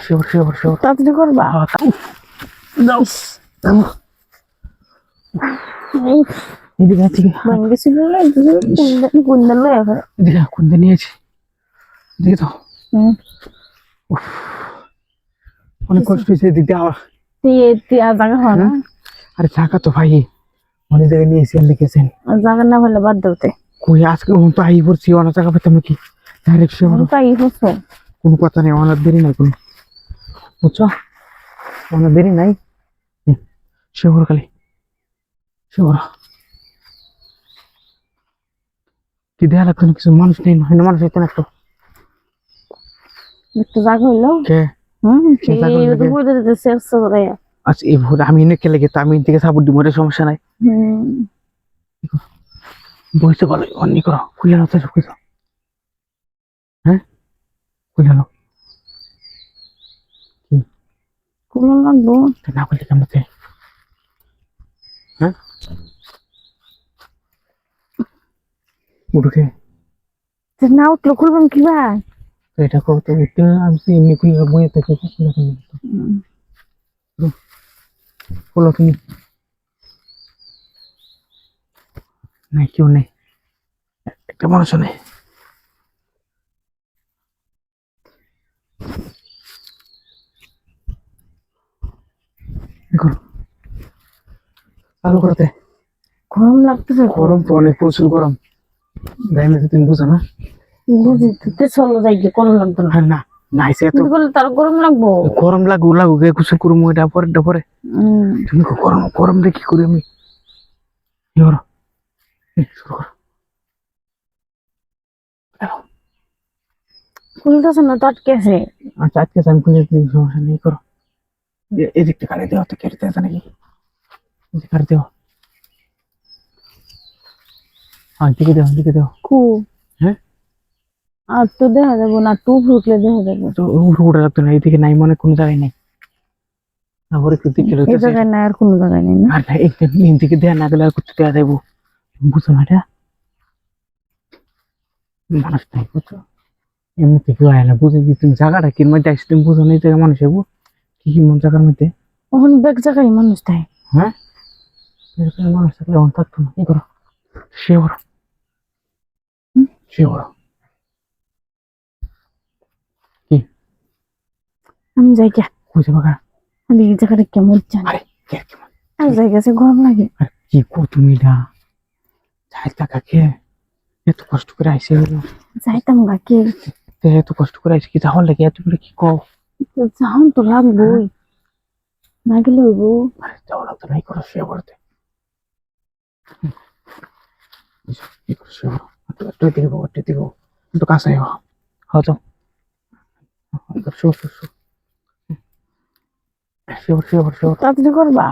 Sure sure sure. তাড়াতাড়ি করবা? দাও উফ, এদিকে আছে ভেঙে গেছিল না, দুজন কুন্দন- কুন্দন লয়ে এখন। এদিকে কোনটা নিয়েছি এদিকে তো। হুম। অনেক কষ্ট হয়েছে এদিক দিয়ে আবার। তে- তে আর জায়গা হয় না। আরে টাকা তো ভাই। অনেক জায়গায় নিয়েছি আর লিখেছেন জায়গা না হলে বাদ দাওতে কই আজকে ও তো আই পড়ছি অনেক টাকা পেতাম নাকি? Direct sure. তাই হচ্ছে কোনো কথা নেই অনেক দেরি নাই কোনো। বুঝছ? অনেক দেরি নাই। শিওর খালি। শিওর কি দেয়া লাগতো না কিছু? মানুষ নেই না মানুষ হইতো না একটু। একটু জায়গা হইল? কে? সে আচ্ছা এই ভোট আমি এনে খেলে গেতে আমি সাপোর্ট দিব সমস্যা নাই। বইতে ভালো অন্য করো। খুলে নাও তো হ্যাঁ? নাও কোনো লাগবো না খুললে কেমন হ্যাঁ উঠে যে না উঠল খুলবেন কি ভাই তো এটা করতে উঠতে আমি তো এমনি খুলে বইয়ে থেকে খুলে খুলে খোলো তুমি নাই কেউ নেই একটা মানুষও নেই দেখো। চালু করতে। গরম লাগতেছে গরম। তো অনেক প্রচুর গরম। গায়ে তুমি বুঝো না। তো চলো যাই গিয়ে কোনো লাগতো না। তার গরম লাগবো। গরম লাগু লাগু গে কুসুম করব এটা পরে এটা পরে। তুমি গরম গরম কি করি আমি? কি শুরু করো। খুলতেছে না তো আটকে আছে আচ্ছা আজকে আমি খুলে দিই সমস্যা নেই করো। এদিকটা কাটে দেওয়া তো কেটে দেওয়া নাকি এদিকে দেওয়া হ্যাঁ দিকে দেওয়া দিকে দেওয়া কু হ্যাঁ? আর তো দেখা যাব না টু ফুটলে দেখা যাব। তো উঠে উঠে না এইদিকে নাই মনে কোনো জায়গায় নেই। আবার একটু দিকে এই জায়গায় না আর কোনো জায়গায় নেই না। আর না একদম দিকে দেয়া না গেলে আর করতে দেওয়া যাব বুঝছ না এটা? মানুষ নাই বুঝছ এমনি থেকে হয় না বুঝে তুমি জায়গাটা কি মধ্যে আসছে তুমি বুঝো না এই জায়গায় মানুষ যাব কি কি মন জায়গার মধ্যে ওখান বেগ জায়গায় মানুষ তাই। হ্যাঁ? এরকম মানুষ থাকলে অন থাকতো না। কি করো। সে করো। সে করো। আমি যাই কে বুঝে বাগা আমি এই জায়গাটা কেমন জানি। আরে কে কেমন? আর যাই গেছে গরম লাগে। আর কি কো তুমি না যাই টাকা কে? এত কষ্ট করে আইসে যাইতাম গাকে তে এত কষ্ট করে আইসে কি তাহলে লাগে? এত করে কি কও? যাহন তো লাগবোই না গেলে হইব যাওয়া লাগতো না এই করো শুয়ে পড়তে এই করো শুয়ে পড়ো একটু একটু দিকে বউ একটু দিকে বউ একটু কাছে আয় হ্যাঁ যাও শুয়ে শুয়ে পড়ো শুয়ে পড়ো তাড়াতাড়ি করবা